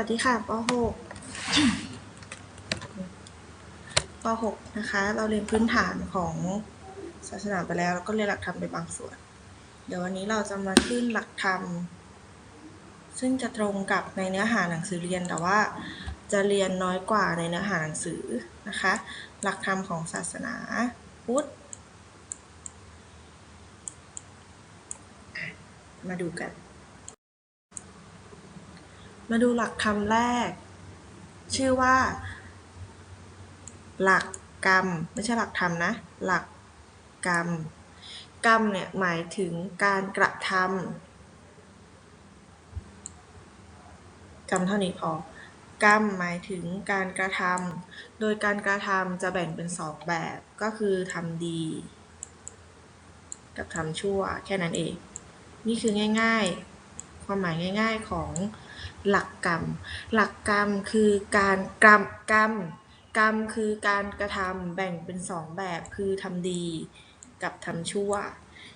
วัสดีค่ะป .6 ป .6 นะคะ เราเรียนพื้นฐานของศาสนาไปแล้ว แล้วก็เรียนหลักธรรมไปบางส่วน เดี๋ยววันนี้เราจะมาขึ้นหลักธรรม ซึ่งจะตรงกับในเนื้อหาหนังสือเรียน แต่ว่าจะเรียนน้อยกว่าในเนื้อหาหนังสือนะคะ หลักธรรมของศาสนาพุทธ มาดูกัน มาดูหลักธรรมแรก ชื่อว่า หลักกรรม ไม่ใช่หลักธรรมนะ หลักกรรม กรรมเนี่ยหมายถึงการกระทำกรรมเท่านี้พอกรรมหมายถึงการกระทำโดยการกระทำจะแบ่งเป็นสองแบบก็คือทำดี กับทำชั่วแค่นั้นเอง นี่คือง่าย ๆ ความหมายง่าย ๆของ หลักกรรม หลักกรรมคือการกรรมกรรม กรรมคือการกระทำแบ่งเป็นสองแบบคือทำดีกับทำชั่ว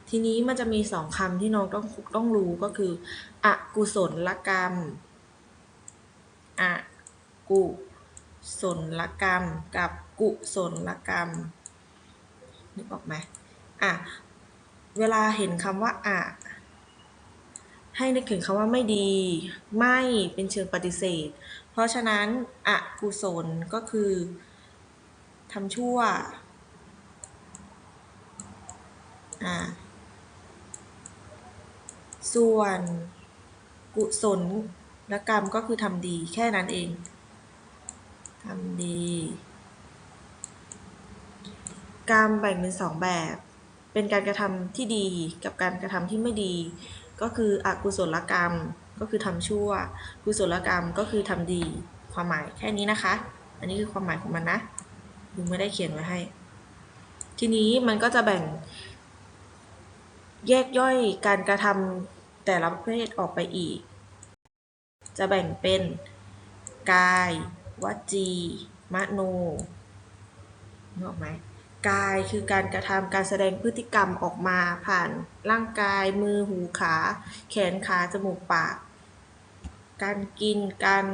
ทีนี้มันจะมีสองคำที่น้องต้องต้องรู้ก็คือ อกุศลกรรมอกุศลกรรม กับกุศลกรรมนึกออกไหมอะเวลาเห็นคำว่าอะ ให้นึกถึงคำว่าไม่ดี ไม่เป็นเชิงปฏิเสธ เพราะฉะนั้นอกุศลก็คือทำชั่วอ่าส่วนกุศลและกรรมก็คือทำดีแค่นั้นเอง ทำดี กรรมแบ่งเป็นสองแบบ เป็นการกระทำที่ดีกับการกระทำที่ไม่ดี ก็คืออกุศลกรรมก็คือทำชั่ว กุศลกรรมก็คือทำดี ความหมายแค่นี้นะคะ อันนี้คือความหมายของมันนะลุงไม่ได้เขียนไว้ให้ ทีนี้มันก็จะแบ่ง แยกย่อยการกระทำแต่ละประเภทออกไปอีก จะแบ่งเป็นกาย วจี มโนนึกออกไหม กายคือการกระทำการแสดงพฤติกรรมออกมาผ่านร่างกายมือหูขา แขนขาจมูกปาก การกินการ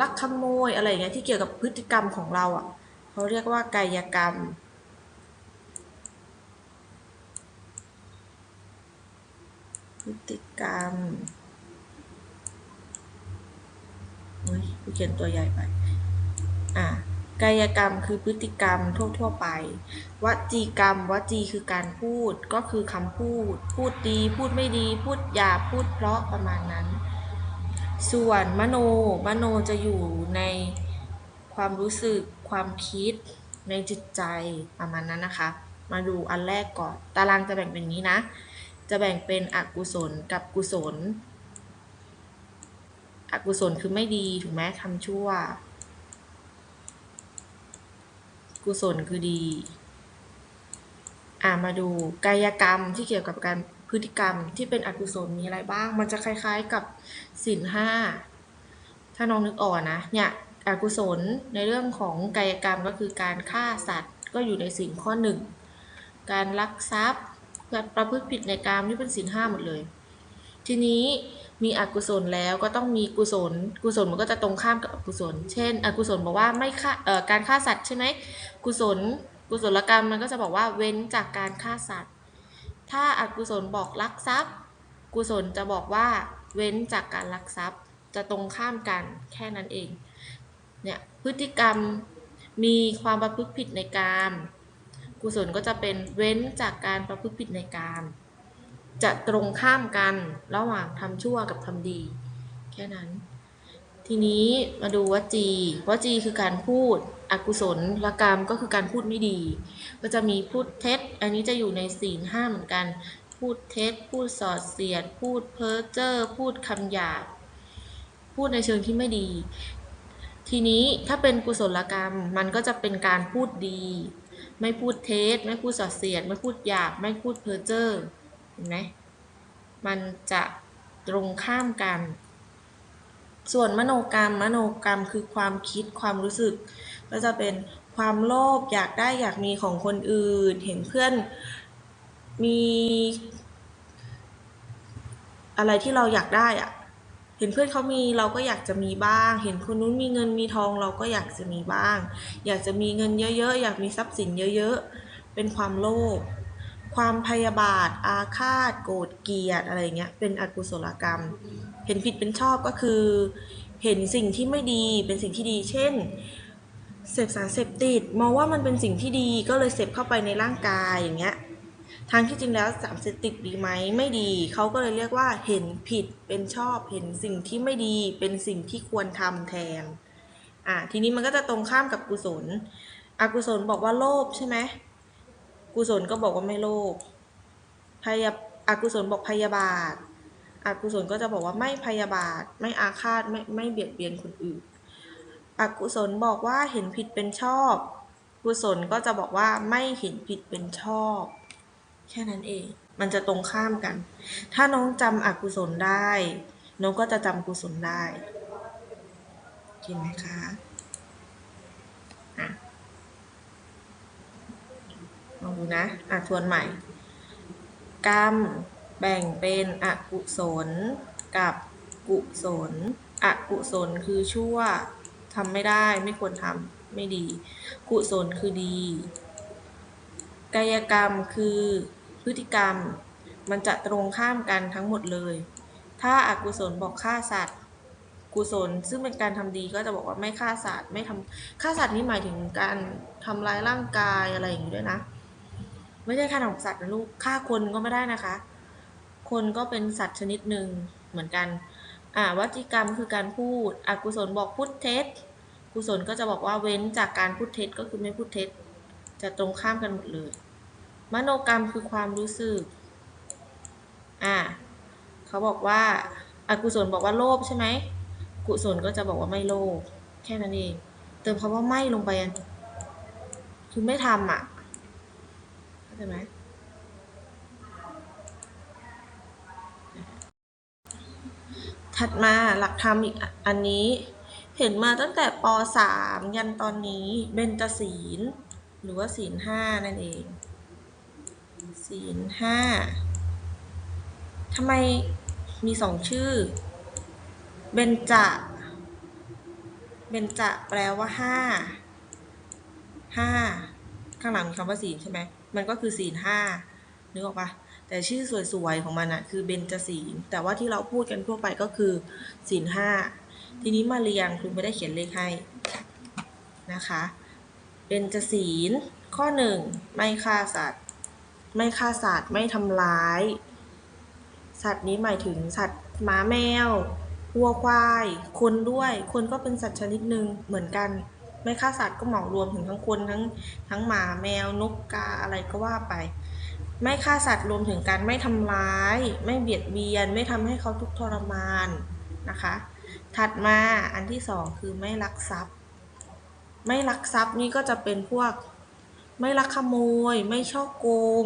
ลักขโมยอะไรอย่างเงี้ยที่เกี่ยวกับพฤติกรรมของเราอะเขาเรียกว่ากายกรรม พฤติกรรมเฮ้ยกูเขียนตัวใหญ่ไป อะ กายกรรมคือพฤติกรรมทั่ว ๆ ไป วจีกรรม วจีคือการพูด ก็คือคำพูด พูดดี พูดไม่ดี พูดหยาบ พูดเพราะประมาณนั้น ส่วนมโน มโนจะอยู่ในความรู้สึก ความคิด ในจิตใจประมาณนั้นนะคะ มาดูอันแรกก่อน ตารางจะแบ่งเป็นนี้นะ จะแบ่งเป็นอกุศลกับกุศล อกุศลคือไม่ดี ถูกไหมทำชั่ว กุศลคือดี อ่ามาดูกายกรรมที่เกี่ยวกับการพฤติกรรมที่เป็นอกุศลมีอะไรบ้าง มันจะคล้าย ๆกับศีลห้า ถ้าน้องนึกออกนะ เนี่ยอกุศลในเรื่องของกายกรรมก็คือการฆ่าสัตว์ ก็อยู่ในศีลข้อหนึ่ง การลักทรัพย์การประพฤติผิดในกรรมนี่เป็นศีลห้าหมดเลย ทีนี้มีอกุศลแล้วก็ต้องมีกุศล กุศลมันก็จะตรงข้ามกับอกุศล เช่น อกุศลบอกว่าไม่ฆ่าการฆ่าสัตว์ใช่ไหมกุศล กุศลกรรมมันก็จะบอกว่าเว้นจากการฆ่าสัตว์ ถ้าอากุศลบอกลักทรัพย์ กุศลจะบอกว่าเว้นจากการลักทรัพย์จะตรงข้ามกันแค่นั้นเอง เนี่ยพฤติกรรมมีความประพฤติผิดในกามกุศลก็จะเป็นเว้นจากการประพฤติผิดในกาม จะตรงข้ามกันระหว่างทำชั่วกับทำดี แค่นั้น ทีนี้มาดูวจีวจีคือการพูดอกุศลละกรรมก็คือการพูดไม่ดี ก็จะมีพูดเท็จ อันนี้จะอยู่ในศีลห้าเหมือนกัน พูดเท็จ พูดสอดเสียด พูดเพ้อเจ้อพูดคำหยาบพูดในเชิงที่ไม่ดี ทีนี้ถ้าเป็นกุศลกรรมมันก็จะเป็นการพูดดี ไม่พูดเท็จ ไม่พูดสอดเสียด ไม่พูดหยาบ ไม่พูดเพ้อเจ้อ ห็นไหมมันจะตรงข้ามกัน ส่วนมโนกรรม มโนกรรมคือความคิดความรู้สึก ก็จะเป็นความโลภอยากได้อยากมีของคนอื่น เห็นเพื่อนมี อะไรที่เราอยากได้อะเห็นเพื่อนเขามีเราก็อยากจะมีบ้าง เห็นคนนู้นมีเงินมีทองเราก็อยากจะมีบ้าง อยากจะมีเงินเยอะๆ อยากมีทรัพย์สินเยอะๆ เป็นความโลภ ความพยาบาท อาฆาต โกรธเกลียดอะไรเงี้ย เป็นอกุศลกรรม เห็นผิดเป็นชอบก็คือ เห็นสิ่งที่ไม่ดีเป็นสิ่งที่ดี เช่น เสพสารเสพติด มองว่ามันเป็นสิ่งที่ดีก็เลยเสพเข้าไปในร่างกายอย่างเงี้ย ทางที่จริงแล้วสารเสพติดดีไหมไม่ดี เขาก็เลยเรียกว่า เห็นผิดเป็นชอบ เห็นสิ่งที่ไม่ดี เป็นสิ่งที่ควรทำแทน อะ ทีนี้มันก็จะตรงข้ามกับกุศล อกุศลบอกว่าโลภใช่ไหม กุศลก็บอกว่าไม่โลภพยาอกุศลบอกพยาบาทอกุศลก็จะบอกว่าไม่พยาบาท ไม่อาฆาตไม่ไม่เบียดเบียนคนอื่นอกุศลบอกว่าเห็นผิดเป็นชอบ กุศลก็จะบอกว่าไม่เห็นผิดเป็นชอบ แค่นั้นเอง มันจะตรงข้ามกัน ถ้าน้องจำอกุศลได้ น้องก็จะจำกุศลได้เห็นไหมคะ ลองดูนะ อะทวนใหม่ กรรม แบ่งเป็นอกุศล กับกุศล อกุศลคือชั่วทำไม่ได้ไม่ควรทำไม่ดี กุศลคือดี กายกรรมคือพฤติกรรม มันจะตรงข้ามกันทั้งหมดเลย ถ้าอากุศลบอกฆ่าสัตว์ กุศลซึ่งเป็นการทำดีก็จะบอกว่าไม่ฆ่าสัตว์ไม่ทำฆ่าสัตว์นี่หมายถึงการทำร้ายร่างกายอะไรอย่างนี้ด้วยนะ ไม่ใช่ฆ่าของสัตว์นะลูกฆ่าคนก็ไม่ได้นะคะ คนก็เป็นสัตว์ชนิดหนึ่งเหมือนกันอ่าวจีกรรมคือการพูดอกุศลบอกพูดเท็จ กุศลก็จะบอกว่าเว้นจากการพูดเท็จก็คือไม่พูดเท็จ จะตรงข้ามกันหมดเลย มโนกรรมคือความรู้สึกอ่าเขาบอกว่าอากุศลบอกว่าโลภใช่ไหม กุศลก็จะบอกว่าไม่โลภแค่นั้นเอง เติมคำว่าไม่ลงไปอะคือไม่ทำอะ เข้าใจไหมถัดมาหลักธรรมอีกอันนี้ เห็นมาตั้งแต่ป .3 ยันตอนนี้เบญจศีล หรือว่าศีลห้านั่นเอง ศีลห้าทำไมมีสองชื่อ เบญจะ เบญจะแปลว่าห้า ห้า ข้างหลังมีคำว่าศีลใช่ไหม มันก็คือศีลห้านึกออกปะแต่ชื่อสวยๆของมันอะคือเบญจศีลแต่ว่าที่เราพูดกันทั่วไปก็คือศีลห้าทีนี้มาเรียงคุณไม่ได้เขียนเลขให้นะคะเบญจศีลข้อหนึ่งไม่ฆ่าสัตว์ ไม่ฆ่าสัตว์ไม่ทำร้าย สัตว์นี้หมายถึงสัตว์หมาแมววัวควาย คนด้วย คนก็เป็นสัตว์ชนิดหนึ่งเหมือนกัน ไม่ฆ่าสัตว์ก็เหมารวมถึงทั้งคนทั้งทั้งหมาแมวนกกาอะไรก็ว่าไป ไม่ฆ่าสัตว์รวมถึงการไม่ทำร้าย ไม่เบียดเบียน ไม่ทำให้เขาทุกข์ทรมานนะคะ ถัดมาอันที่สองคือไม่ลักทรัพย์ ไม่ลักทรัพย์นี่ก็จะเป็นพวก ไม่ลักขโมย ไม่ช่อโกง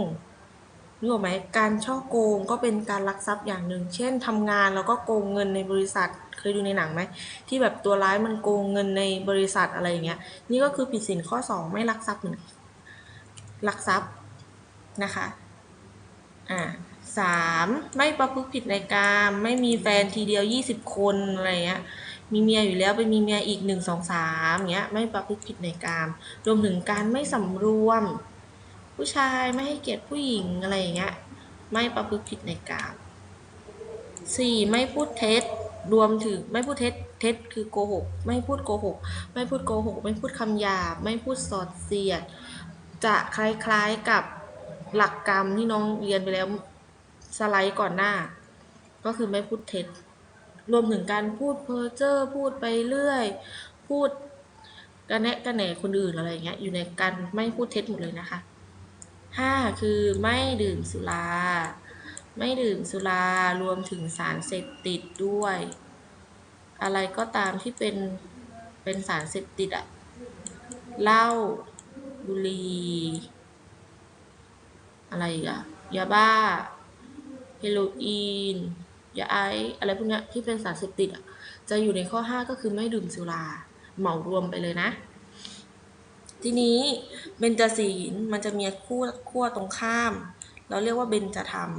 นึกออไหมการช่อโกงก็เป็นการลักทรัพย์อย่างหนึ่ง เช่นทำงานแล้วก็โกงเงินในบริษัทเคยดูในหนังไหมที่แบบตัวร้ายมันโกงเงินในบริษัทอะไรอย่างเงี้ยนี่ก็คือผิดสินข้อสองไม่ลักทรัพย์เหมือนลักทรัพย์นะคะอ่าสามไม่ประพฤติผิดในกามไม่มีแฟนทีเดียวยี่สิบคนอะไรเงี้ยมีเมียอยู่แล้วไปมีเมียอีกหนึ่งสองสามเงี้ยไม่ประพฤติผิดในกาม รวมถึงการไม่สำรวม ผู้ชายไม่ให้เกียรติผู้หญิงอะไรอย่างเงี้ยไม่ประพฤติผิดในกามสี่ไม่พูดเท็จรวมถึงไม่พูดเท็จเท็จคือโกหกไม่พูดโกหกไม่พูดโกหกไม่พูดคำหยาบไม่พูดสอดเสียด จะคล้ายๆกับหลักกรรมที่น้องเรียนไปแล้วสไลด์ก่อนหน้า ก็คือไม่พูดเท็จ รวมถึงการพูดเพ้อเจ้อพูดไปเรื่อย พูดกระแนะกระแหนคนอื่นอะไรเงี้ยอยู่ในการไม่พูดเท็จหมดเลยนะคะ ห้าคือไม่ดื่มสุรา ไม่ดื่มสุรารวมถึงสารเสพติดด้วย อะไรก็ตามที่เป็นเป็นสารเสพติดอะเหล้าบุหรี่อะไรอีกอะยาบ้า เฮโรอีนยาไอซ์อะไรพวกนี้ที่เป็นสารเสพติดอะจะอยู่ในข้อ 5 ก็คือไม่ดื่มสุรา เหมารวมไปเลยนะ ทีนี้เบญจศีลมันจะมีขั้วขั้วตรงข้าม เราเรียกว่าเบญจธรรม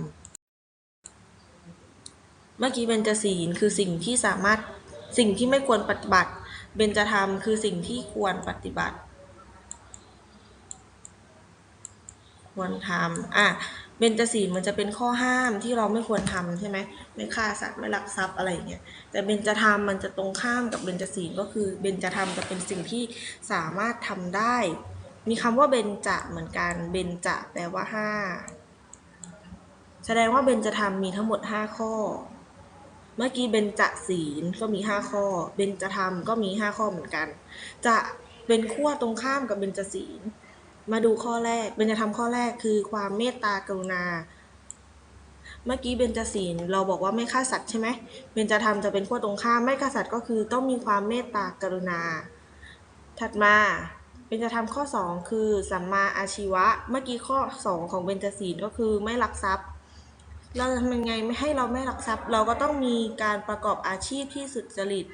เมื่อกี้เบญจศีลคือสิ่งที่สามารถสิ่งที่ไม่ควรปฏิบัติ เบญจธรรมคือสิ่งที่ควรปฏิบัติ ควรทำอะเบญจศีลมันจะเป็นข้อห้ามที่เราไม่ควรทำใช่ไหมไม่ฆ่าสัตว์ไม่ลักทรัพย์อะไรอย่างเงี้ยแต่เบญจธรรมมันจะตรงข้ามกับเบญจศีลก็คือเบญจธรรมจะเป็นสิ่งที่สามารถทำได้ มีคำว่าเบญจะเหมือนกันเบญจะแปลว่าห้าแสดงว่าเบญจธรรมมีทั้งหมดห้าข้อ เมื่อกี้เบญจศีลก็มีห้าข้อ เบญจธรรมก็มีห้าข้อเหมือนกัน จะเป็นขั้วตรงข้ามกับเบญจศีล มาดูข้อแรกเบญจธรรมข้อแรกคือความเมตตากรุณา เมื่อกี้เบญจศีลเราบอกว่าไม่ฆ่าสัตว์ใช่ไหมเบญจธรรมจะเป็นขั้วตรงข้ามไม่ฆ่าสัตว์ก็คือต้องมีความเมตตากรุณา ถัดมาเบญจธรรมข้อ 2 คือสัมมาอาชีวะ เมื่อกี้ข้อ 2 ของเบญจศีลก็คือไม่ลักทรัพย์ เราจะทำยังไงไม่ให้เราไม่ลักทรัพย์ เราก็ต้องมีการประกอบอาชีพที่สุจริต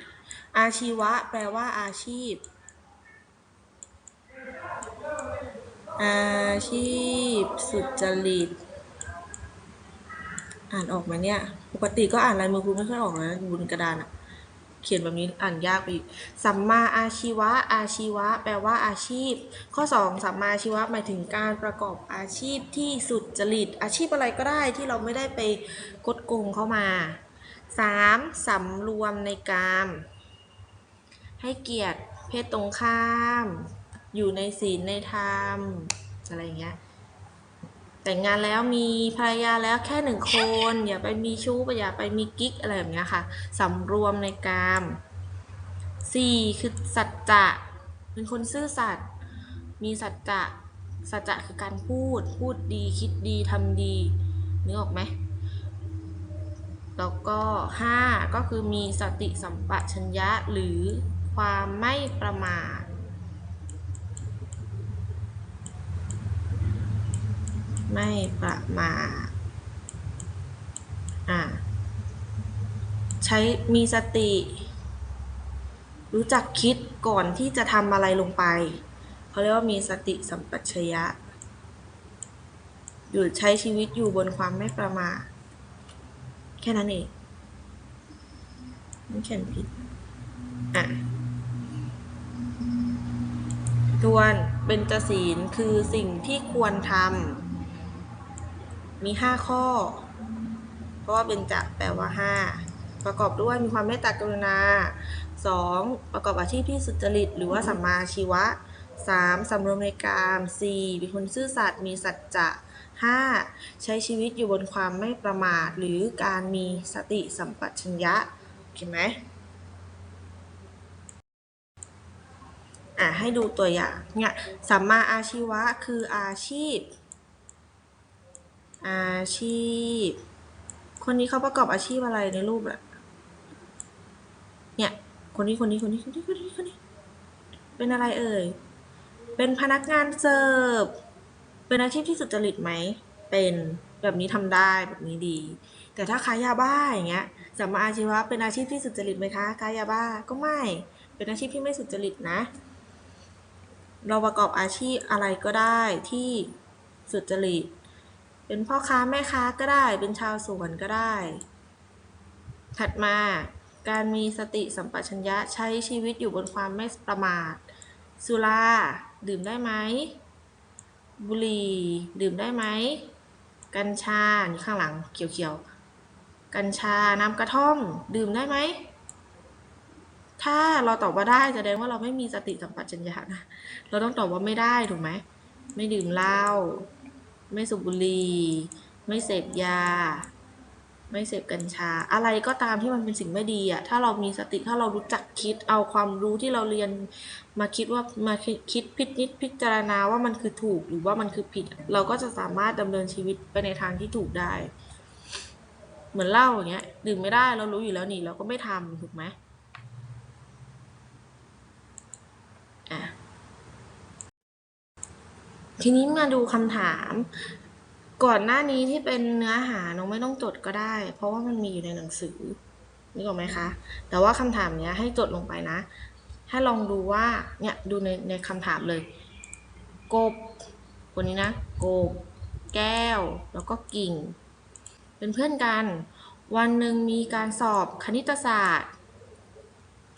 อาชีวะ แปลว่าอาชีพ อาชีพสุจริต อ่านออกไหมเนี่ย ปกติก็อ่านลายมือครูไม่ค่อยออกนะบนกระดานอะเขียนแบบนี้อ่านยากไปอีก สัมมาอาชีวะ อาชีวะ แปลว่าอาชีพ ข้อ 2 สัมมาอาชีวะหมายถึงการประกอบอาชีพที่สุดจริต อาชีพอะไรก็ได้ที่เราไม่ได้ไปกดโกงเข้ามา 3. สำรวมในกาม ให้เกียรติเพศตรงข้าม อยู่ในศีลในธรรมอะไรเงี้ยแต่งงานแล้วมีภรรยาแล้วแค่หนึ่งคน อย่าไปมีชู้อย่าไปมีกิ๊กอะไรแบบเนี้ยค่ะสำรวมในกามสี่คือสัจจะเป็นคนซื่อสัตย์มีสัจจะสัจจะคือการพูดพูดดีคิดดีทำดีนึกออกไหมแล้วก็ห้าก็คือมีสติสัมปชัญญะหรือความไม่ประมาท ไม่ประมาทอ่าใช้มีสติ รู้จักคิดก่อนที่จะทำอะไรลงไปเขาเรียกว่ามีสติสัมปชัญญะอยู่ใช้ชีวิตอยู่บนความไม่ประมาทแค่นั้นเองไม่เขียนผิดอะทวนเบญจศีลคือสิ่งที่ควรทำ มีห้าข้อ เพราะว่าเบญจะแปลว่าห้าประกอบด้วยมีความเมตตากรุณา 2. ประกอบอาชีพที่สุจริต หรือว่าสัมมาอาชีวะ 3. สำรวมในกาม 4. เป็นคนซื่อสัตย์มีสัจจะ 5. ใช้ชีวิตอยู่บนความไม่ประมาท หรือการมีสติสัมปชัญญะเห็นไหมอะให้ดูตัวอย่างเนี่ยสัมมาอาชีวะคืออาชีพ อาชีพ คนนี้เขาประกอบอาชีพอะไรในรูปอะเนี่ย คนนี้คนนี้คนนี้คนนี้คนนี้คนนี้ เป็นอะไรเอ่ย เป็นพนักงานเสิร์ฟ เป็นอาชีพที่สุจริตไหม เป็นแบบนี้ทำได้แบบนี้ดี แต่ถ้าขายยาบ้าอย่างเงี้ยสัมมาอาชีวะเป็นอาชีพที่สุจริตไหมคะขายยาบ้าก็ไม่ เป็นอาชีพที่ไม่สุจริตนะ เราประกอบอาชีพอะไรก็ได้ที่สุจริต เป็นพ่อค้าแม่ค้าก็ได้ เป็นชาวสวนก็ได้ ถัดมาการมีสติสัมปชัญญะใช้ชีวิตอยู่บนความไม่ประมาท สุราดื่มได้ไหม บุหรี่ดื่มได้ไหม กัญชานี่ข้างหลังเขียวๆ กัญชาน้ำกระท่อม ดื่มได้ไหม ถ้าเราตอบว่าได้แสดงว่าเราไม่มีสติสัมปชัญญะนะ เราต้องตอบว่าไม่ได้ถูกไหม ไม่ดื่มเหล้า ไม่สูบบุหรี่ไม่เสพยา ไม่เสพกัญชา อะไรก็ตามที่มันเป็นสิ่งไม่ดีอะถ้าเรามีสติถ้าเรารู้จักคิดเอาความรู้ที่เราเรียนมาคิดว่ามาคิดพิจิตพิจารณาว่ามันคือถูกหรือว่ามันคือผิด เราก็จะสามารถดำเนินชีวิตไปในทางที่ถูกได้ เหมือนเหล้าอย่างเงี้ยดื่มไม่ได้เรารู้อยู่แล้วนี่เราก็ไม่ทำถูกไหมอะ ทีนี้มาดูคำถาม ก่อนหน้านี้ที่เป็นเนื้อหาน้องไม่ต้องจดก็ได้ เพราะว่ามันมีอยู่ในหนังสือนึกออกไหมคะ แต่ว่าคำถามเนี้ยให้จดลงไปนะ ให้ลองดูว่าเนี่ยดูในในคำถามเลยกบคนนี้นะกบแก้ว แล้วก็กิ่ง เป็นเพื่อนกัน วันหนึ่งมีการสอบคณิตศาสตร์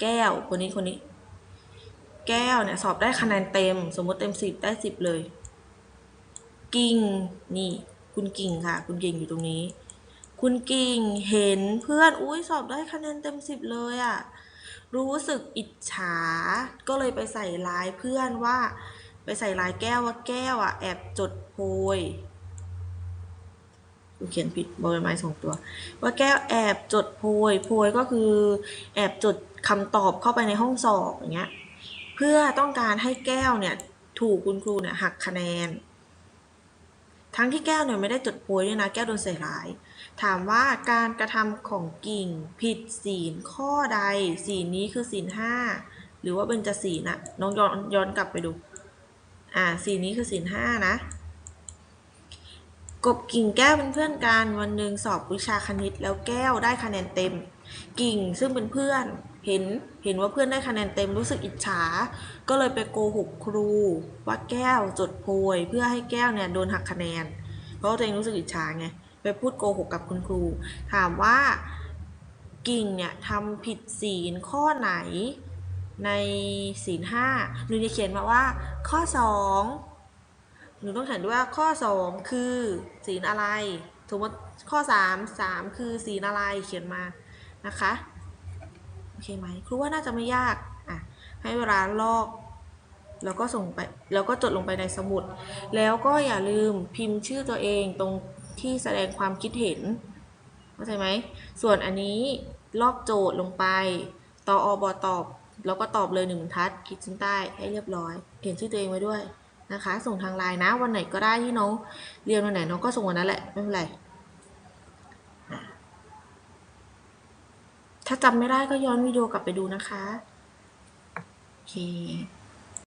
แก้วคนนี้คนนี้ แก้วเนี่ยสอบได้คะแนนเต็ม สมมติเต็มสิบได้สิบเลย กิ่ง นี่ คุณกิ่งค่ะ คุณกิ่งอยู่ตรงนี้ คุณกิ่งเห็นเพื่อน อุ้ยสอบได้คะแนนเต็มสิบเลยอะ่ะ รู้สึกอิจฉา ก็เลยไปใส่ร้ายเพื่อนว่า ไปใส่ร้ายแก้วว่าแก้วอะ่ะ แอบจดโพยเขียนผิดบอใบไม้สองตัว ว่าแก้วแอบจดโพย โพยก็คือแอบจดคำตอบเข้าไปในห้องสอบอย่างเงี้ย เพื่อต้องการให้แก้วเนี่ย ถูกคุณครูเนี่ยหักคะแนน ทั้งที่แก้วเนี่ยไม่ได้จดโพยด้วยนะ แก้วโดนใส่ร้าย ถามว่าการกระทำของกิ่งผิดศีลข้อใด ศีลนี้คือศีลห้าหรือว่าเป็นจะศีลอะน้องย้อนย้อนกลับไปดู อ่า ศีลนี้คือศีลห้านะ กบกิ่งแก้วเป็นเพื่อนกันวันหนึ่งสอบวิชาคณิตแล้วแก้วได้คะแนนเต็ม กิ่งซึ่งเป็นเพื่อนเห็นเห็นว่าเพื่อนได้คะแนนเต็มรู้สึกอิจฉา ก็เลยไปโกหกครู ว่าแก้วจดโพยเพื่อให้แก้วเนี่ยโดนหักคะแนน เพราะตัวเองรู้สึกอิจฉาไงไปพูดโกหกกับคุณครู ถามว่ากิ่งเนี่ยทำผิดศีลข้อไหนในศีลห้าหนูจะเขียนมาว่า ข้อสองหนูต้องเขียนด้วยว่าข้อสองคือศีลอะไรสมมติข้อสามสามคือศีลอะไรเขียนมา นะคะโอเคไหมครูว่าน่าจะไม่ยากอะให้เวลาลอก แล้วก็ส่งไปแล้วก็จดลงไปในสมุด แล้วก็อย่าลืมพิมพ์ชื่อตัวเองตรงที่แสดงความคิดเห็นเข้าใจไหมส่วนอันนี้ลอกโจทย์ลงไปตออบอตอบ แล้วก็ตอบเลยหนึ่งบรรทัดขีดเส้นใต้ให้เรียบร้อยเขียนชื่อตัวเองไว้ด้วยนะคะ ส่งทางไลน์นะวันไหนก็ได้ที่น้องเรียนวันไหนน้องก็ส่งวันนั้นแหละไม่เป็นไร ถ้าจำไม่ได้ก็ย้อนวิดีโอ กลับไปดูนะคะ โอเค